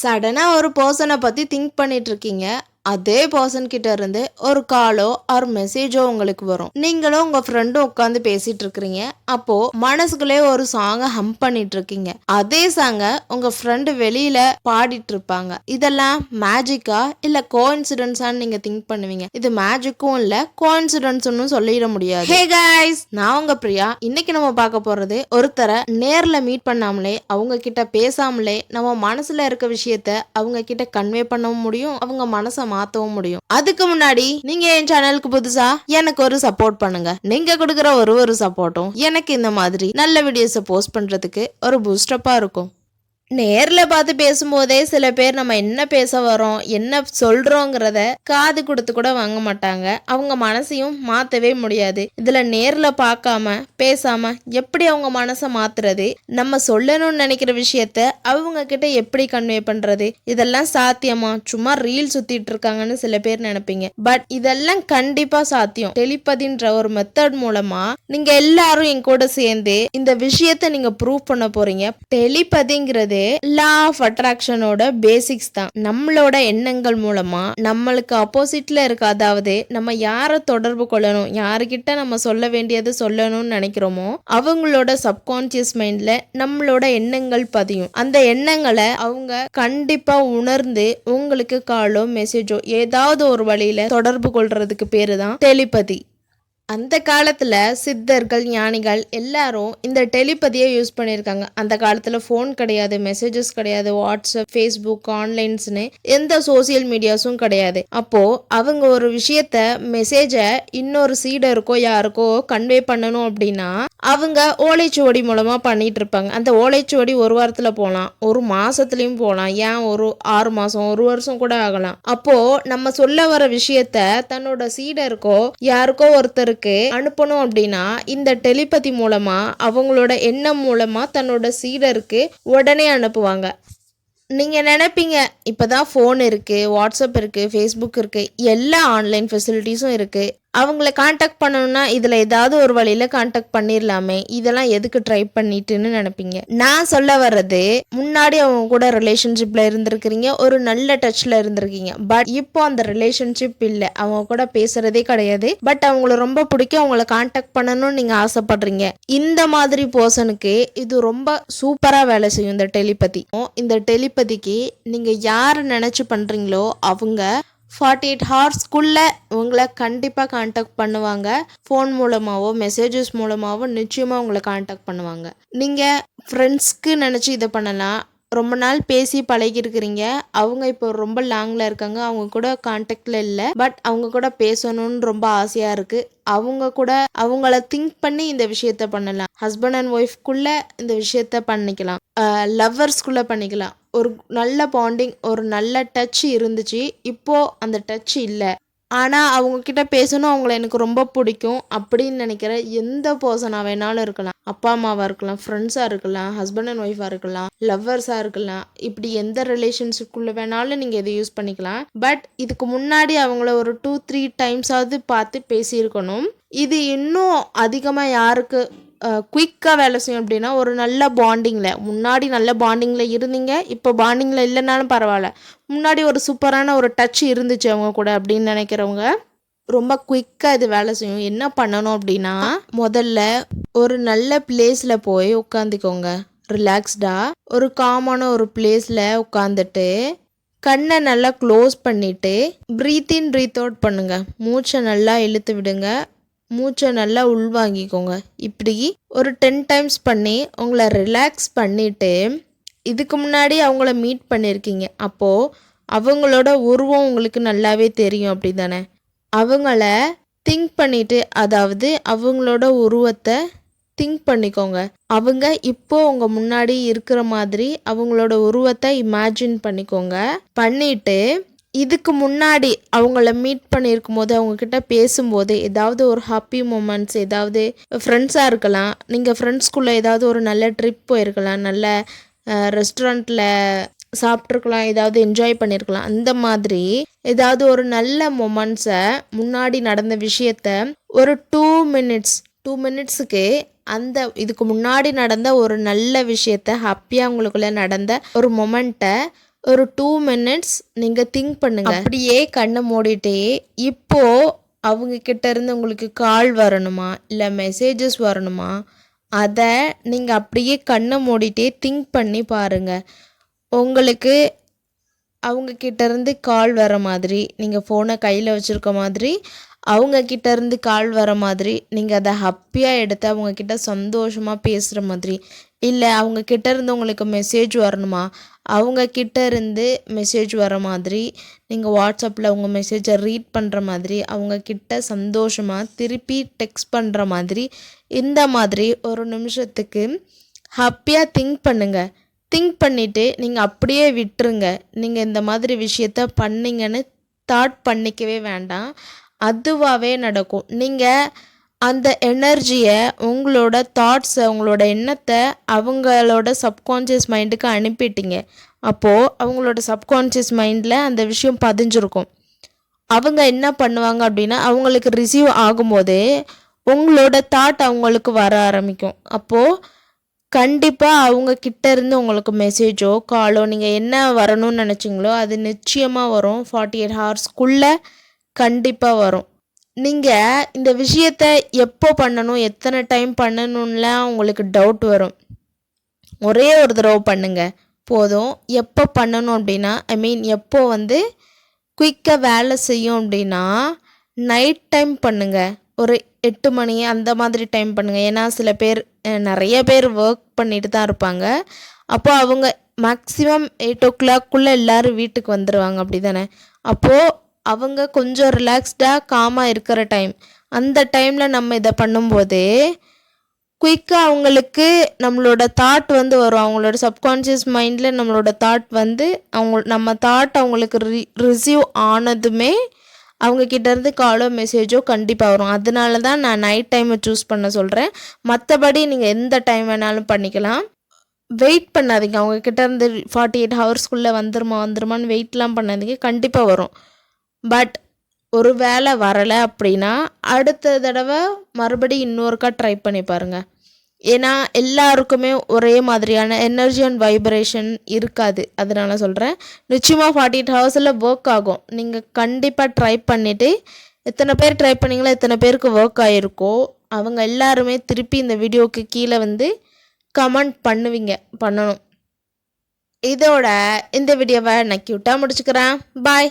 சடனாக ஒரு பர்சனை பற்றி திங்க் பண்ணிட்டு இருக்கீங்க. அதே பர்சன் கிட்ட இருந்து ஒரு காலோ ஆர் மெசேஜோ உங்களுக்கு வரும். நீங்களும் உங்க ஃப்ரெண்டும் உட்காந்து பேசிட்டு இருக்கிறீங்க. அப்போ மனசுக்குள்ளே ஒரு சாங்கை ஹம் பண்ணிட்டு இருக்கீங்க. அதே சாங்கை உங்க ஃப்ரெண்டு வெளியில பாடிட்டு இருப்பாங்க. இதெல்லாம் மேஜிக்கா இல்ல கோஇன்சிடென்ஸான்னு நீங்க திங்க் பண்ணுவீங்க. இது மேஜிக்கும் இல்ல கோஇன்சிடென்ஸ்னு சொல்லிட முடியாது. ஹே கைஸ் நான் உங்க பிரியா. இன்னைக்கு நம்ம பார்க்க போறது ஒருத்தரை நேர்ல மீட் பண்ணாமலே அவங்க கிட்ட பேசாமலே நம்ம மனசுல இருக்க விஷயத்த அவங்க கிட்ட கன்வே பண்ணவும் முடியும். அவங்க மனசை மாத்தவும் முடியும். அதுக்கு முன்னாடி நீங்க என் சேனலுக்கு புதுசா எனக்கு ஒரு சப்போர்ட் பண்ணுங்க. நீங்க கொடுக்குற ஒரு ஒரு சப்போர்ட்டும் எனக்கு இந்த மாதிரி நல்ல வீடியோஸை போஸ்ட் பண்றதுக்கு ஒரு பூஸ்டப்பா இருக்கும். நேரில் பார்த்து பேசும்போதே சில பேர் நம்ம என்ன பேச வரோம் என்ன சொல்கிறோங்கிறத காது கொடுத்து கூட வாங்க மாட்டாங்க. அவங்க மனசையும் மாற்றவே முடியாது. இதில் நேரில் பார்க்காம பேசாமல் எப்படி அவங்க மனசை மாத்துறது? நம்ம சொல்லணும்னு நினைக்கிற விஷயத்த அவங்க கிட்ட எப்படி கன்வே பண்ணுறது இதெல்லாம் சாத்தியமா? சும்மா ரீல் சுற்றிட்டு இருக்காங்கன்னு சில பேர் நினைப்பீங்க. பட் இதெல்லாம் கண்டிப்பாக சாத்தியம். டெலிபதின்ற ஒரு மெத்தட் மூலமாக நீங்கள் எல்லாரும் என் கூட சேர்ந்து இந்த விஷயத்த நீங்கள் ப்ரூவ் பண்ண போகிறீங்க டெலிபதிங்கிறது லா ஆஃப் அட்ராக்ஷனோட பேசிக்ஸ் தான். நம்மளோட எண்ணங்கள் மூலமா நம்மளுக்கு அப்போசிட்ல இருக்க அதாவது நம்ம யாரை தொடர்பு கொள்ளணும் யாருக்கிட்ட நம்ம சொல்ல வேண்டியது சொல்லணும்னு நினைக்கிறோமோ அவங்களோட சப்கான்சியஸ் மைண்ட்ல நம்மளோட எண்ணங்கள் பதியும். அந்த எண்ணங்களை அவங்க கண்டிப்பா உணர்ந்து உங்களுக்கு காலோ மெசேஜோ ஏதாவது ஒரு வழியில தொடர்பு கொள்றதுக்கு பேரு தான் டெலிபதி. அந்த காலத்தில் சித்தர்கள் ஞானிகள் எல்லாரும் இந்த டெலிபதியை யூஸ் பண்ணியிருக்காங்க. அந்த காலத்தில் ஃபோன் கிடையாது மெசேஜஸ் கிடையாது வாட்ஸ்அப் ஃபேஸ்புக் ஆன்லைன்ஸ்னு எந்த சோசியல் மீடியாஸும் கிடையாது. அப்போது அவங்க ஒரு விஷயத்த மெசேஜை இன்னொரு சீடருக்கோ யாருக்கோ கன்வே பண்ணணும் அப்படின்னா அவங்க ஓலைச்சுவடி மூலமாக பண்ணிகிட்டு இருப்பாங்க அந்த ஓலைச்சுவடி ஒரு வாரத்தில் போகலாம் ஒரு மாதத்துலேயும் போகலாம் ஏன் ஒரு ஆறு மாதம் ஒரு வருஷம் கூட ஆகலாம். அப்போது நம்ம சொல்ல வர விஷயத்த தன்னோட சீடருக்கோ யாருக்கோ ஒருத்தருக்கு அனுப்பணும் அப்படின்னா இந்த டெலிபதி மூலமா அவங்களோட எண்ணம் மூலமா தன்னோட சீடருக்கு உடனே அனுப்புவாங்க. நீங்க நினைப்பீங்க இப்பதான் ஃபோன் இருக்கு வாட்ஸ்அப் இருக்கு ஃபேஸ்புக் இருக்கு எல்லா ஆன்லைன் ஃபெசிலிட்டிஸும் இருக்கு. அவங்கள காண்டாக்ட் பண்ணணும்னா இதில் ஏதாவது ஒரு வழியில் காண்டாக்ட் பண்ணிடலாமே இதெல்லாம் எதுக்கு ட்ரை பண்ணிட்டுன்னு நினைப்பீங்க? நான் சொல்ல வர்றது முன்னாடி அவங்க கூட ரிலேஷன்ஷிப்பில் இருந்திருக்கிறீங்க ஒரு நல்ல டச்சில் இருந்திருக்கீங்க. பட் இப்போ அந்த ரிலேஷன்ஷிப் இல்லை. அவங்க கூட பேசுறதே கிடையாது. பட் அவங்கள ரொம்ப பிடிக்கும் அவங்கள காண்டாக்ட் பண்ணணும்னு நீங்கள் ஆசைப்படுறீங்க. இந்த மாதிரி பர்சனுக்கு இது ரொம்ப சூப்பராக வேலை செய்யும் இந்த டெலிபதி இந்த டெலிபதிக்கு நீங்கள் யார் நினச்சி பண்ணுறீங்களோ அவங்க ஃபார்ட்டி எயிட் ஹவர்ஸ்க்குள்ளே உங்களை கண்டிப்பாக காண்டாக்ட் பண்ணுவாங்க. ஃபோன் மூலமாகவோ மெசேஜஸ் மூலமாகவோ நிச்சயமாக உங்களை காண்டாக்ட் பண்ணுவாங்க. நீங்கள் ஃப்ரெண்ட்ஸ்க்கு நினச்சி இதை பண்ணலாம். ரொம்ப நாள் பேசி பழகிருக்கிறீங்க அவங்க இப்போ ரொம்ப லாங்கில் இருக்காங்க. அவங்க கூட காண்டாக்டில் இல்லை. பட் அவங்க கூட பேசணும்னு ரொம்ப ஆசையாக இருக்குது அவங்க கூட அவங்கள திங்க் பண்ணி இந்த விஷயத்த பண்ணலாம். ஹஸ்பண்ட் அண்ட் ஒய்ஃப்குள்ளே இந்த விஷயத்த பண்ணிக்கலாம். லவ்வர்ஸ்குள்ளே பண்ணிக்கலாம். ஒரு நல்ல பாண்டிங் ஒரு நல்ல டச் இருந்துச்சு. இப்போது அந்த டச் இல்லை. ஆனால் அவங்க கிட்ட பேசணும் அவங்கள எனக்கு ரொம்ப பிடிக்கும். அப்படின்னு நினைக்கிற எந்த பர்சனாக வேணாலும் இருக்கலாம். அப்பா அம்மாவாக இருக்கலாம் ஃப்ரெண்ட்ஸாக இருக்கலாம் ஹஸ்பண்ட் அண்ட் ஒய்ஃபாக இருக்கலாம் லவ்வர்ஸாக இருக்கலாம். இப்படி எந்த ரிலேஷன்ஷிப்குள்ளே வேணாலும் நீங்கள் இதை யூஸ் பண்ணிக்கலாம். பட் இதுக்கு முன்னாடி அவங்கள ஒரு டூ த்ரீ டைம்ஸாவது பார்த்து பேசியிருக்கணும். இது இன்னும் அதிகமாக யாருக்கு குயிக்காக வேலை செய்யும் அப்படின்னா ஒரு நல்ல பாண்டிங்கில் முன்னாடி நல்ல பாண்டிங்கில் இருந்தீங்க இப்போ பாண்டிங்கில் இல்லைனாலும் பரவாயில்ல. முன்னாடி ஒரு சூப்பரான ஒரு டச் இருந்துச்சு அவங்க கூட அப்படின்னு நினைக்கிறவங்க ரொம்ப குயிக்காக இது வேலை செய்யும். என்ன பண்ணணும் அப்படின்னா முதல்ல ஒரு நல்ல பிளேஸில் போய் உட்காந்துக்கோங்க. ரிலாக்ஸ்டாக ஒரு காமான ஒரு பிளேஸில் உட்காந்துட்டு கண்ணை நல்லா க்ளோஸ் பண்ணிவிட்டு ப்ரீத் இன் ப்ரீத் அவுட் பண்ணுங்கள் மூச்சை நல்லா இழுத்து விடுங்க. மூச்சை நல்லா உள்வாங்கிக்கோங்க. இப்படி ஒரு டென் டைம்ஸ் பண்ணி உங்களை ரிலாக்ஸ் பண்ணிவிட்டு இதுக்கு முன்னாடி அவங்கள மீட் பண்ணியிருக்கீங்க அப்போது அவங்களோட உருவம் உங்களுக்கு நல்லாவே தெரியும் அப்படி தானே அவங்கள திங்க் பண்ணிட்டு அதாவது அவங்களோட உருவத்தை திங்க் பண்ணிக்கோங்க. அவங்க இப்போ உங்க முன்னாடி இருக்கிற மாதிரி அவங்களோட உருவத்தை இமேஜின் பண்ணிக்கோங்க. பண்ணிட்டு இதுக்கு முன்னாடி அவங்கள மீட் பண்ணியிருக்கும் போது அவங்கக்கிட்ட பேசும்போது ஏதாவது ஒரு ஹாப்பி மூமெண்ட்ஸ் ஏதாவது ஃப்ரெண்ட்ஸாக இருக்கலாம். நீங்கள் ஃப்ரெண்ட்ஸ்குள்ளே ஏதாவது ஒரு நல்ல ட்ரிப் போயிருக்கலாம். நல்ல ரெஸ்டாரண்ட்டில் சாப்பிட்ருக்கலாம் ஏதாவது என்ஜாய் பண்ணியிருக்கலாம். அந்த மாதிரி ஏதாவது ஒரு நல்ல மொமெண்ட்ஸை முன்னாடி நடந்த விஷயத்த ஒரு டூ மினிட்ஸ் டூ மினிட்ஸுக்கு அந்த இதுக்கு முன்னாடி நடந்த ஒரு நல்ல விஷயத்த ஹாப்பியாக உங்களுக்குள்ளே நடந்த ஒரு மொமெண்ட்டை ஒரு டூ மினிட்ஸ் நீங்கள் திங்க் பண்ணுங்கள் அப்படியே கண்ணை மூடிட்டே இப்போது அவங்க இருந்து உங்களுக்கு கால் வரணுமா? இல்லை மெசேஜஸ் வரணுமா? அதை நீங்கள் அப்படியே கண்ணை மூடிட்டே திங்க் பண்ணி பாருங்க. உங்களுக்கு அவங்க இருந்து கால் வர மாதிரி நீங்கள் ஃபோனை கையில் வச்சுருக்க மாதிரி அவங்க இருந்து கால் வர மாதிரி நீங்கள் அதை ஹாப்பியாக எடுத்து அவங்க கிட்ட சந்தோஷமாக பேசுகிற மாதிரி இல்லை அவங்க இருந்து உங்களுக்கு மெசேஜ் வரணுமா? அவங்க கிட்ட இருந்து மெசேஜ் வர மாதிரி நீங்கள் வாட்ஸ்அப்பில் உங்கள் மெசேஜை ரீட் பண்ணுற மாதிரி அவங்க கிட்ட சந்தோஷமாக திருப்பி டெக்ஸ்ட் பண்ணுற மாதிரி இந்த மாதிரி ஒரு நிமிஷத்துக்கு ஹாப்பியாக திங்க் பண்ணுங்கள் திங்க் பண்ணிவிட்டு நீங்கள் அப்படியே விட்டுருங்க. நீங்கள் இந்த மாதிரி விஷயத்த பண்ணிங்கன்னு தாட் பண்ணிக்கவே வேண்டாம். அதுவாகவே நடக்கும். நீங்கள் அந்த எனர்ஜியை உங்களோட தாட்ஸை உங்களோட எண்ணத்தை அவங்களோட சப்கான்ஷியஸ் மைண்டுக்கு அனுப்பிட்டீங்க. அப்போது அவங்களோட சப்கான்ஷியஸ் மைண்டில் அந்த விஷயம் பதிஞ்சிருக்கும். அவங்க என்ன பண்ணுவாங்க அப்படின்னா அவங்களுக்கு ரிசீவ் ஆகும்போதே உங்களோட தாட் அவங்களுக்கு வர ஆரம்பிக்கும். அப்போது கண்டிப்பாக அவங்க கிட்ட இருந்து உங்களுக்கு மெசேஜோ காலோ நீங்கள் என்ன வரணும்னு நினச்சிங்களோ அது நிச்சயமாக வரும். ஃபார்ட்டி எயிட் ஹவர்ஸ்க்குள்ளே கண்டிப்பாக வரும். நீங்கள் இந்த விஷயத்த எப்போ பண்ணணும் எத்தனை டைம் பண்ணணும்லாம் உங்களுக்கு டவுட் வரும். ஒரே ஒரு தடவை பண்ணுங்கள் போதும். எப்போ பண்ணணும் அப்படின்னா ஐ மீன் எப்போ வந்து குயிக்காக வேலை செய்யும் அப்படின்னா நைட் டைம் பண்ணுங்கள் ஒரு எட்டு மணி அந்த மாதிரி டைம் பண்ணுங்கள் ஏன்னா சில பேர் நிறைய பேர் ஒர்க் பண்ணிட்டு தான் இருப்பாங்க. அப்போ அவங்க மேக்ஸிமம் எயிட் ஓ கிளாக்குள்ளே எல்லோரும் வீட்டுக்கு வந்துடுவாங்க அப்படி தானே அப்போது அவங்க கொஞ்சம் ரிலாக்ஸ்டாக காமாக இருக்கிற டைம் அந்த டைமில் நம்ம இதை பண்ணும்போதே குயிக்காக அவங்களுக்கு நம்மளோட தாட் வந்து வரும். அவங்களோட சப்கான்ஷியஸ் மைண்டில் நம்மளோட தாட் வந்து அவங்க நம்ம தாட் அவங்களுக்கு ரி ரிசீவ் ஆனதுமே அவங்க காலோ மெசேஜோ கண்டிப்பாக வரும். அதனால தான் நான் நைட் டைமை சூஸ் பண்ண சொல்கிறேன் மற்றபடி நீங்கள் எந்த டைம் வேணாலும் பண்ணிக்கலாம். வெயிட் பண்ணாதீங்க. அவங்க இருந்து ஃபார்ட்டி எயிட் ஹவர்ஸ்க்குள்ளே வந்துருமா வந்துருமான்னு வெயிட்லாம் பண்ணாதீங்க. கண்டிப்பாக வரும். பட் ஒரு வேளை வரலை அப்படின்னா அடுத்த தடவை மறுபடியும் இன்னொருக்கா ட்ரை பண்ணி பாருங்கள் ஏன்னா எல்லாருக்குமே ஒரே மாதிரியான எனர்ஜி அண்ட் வைப்ரேஷன் இருக்காது. அதனால சொல்கிறேன் நிச்சயமாக ஃபார்ட்டி எயிட் ஹவர்ஸில் ஒர்க் ஆகும். நீங்கள் கண்டிப்பாக ட்ரை பண்ணிவிட்டு எத்தனை பேர் ட்ரை பண்ணீங்களோ எத்தனை பேருக்கு ஒர்க் ஆகிருக்கோ அவங்க எல்லாருமே திருப்பி இந்த வீடியோவுக்கு கீழே வந்து கமெண்ட் பண்ணுவீங்க பண்ணணும். இதோட இந்த வீடியோவை நான் க்யூட்டாக முடிச்சுக்கிறேன். பாய்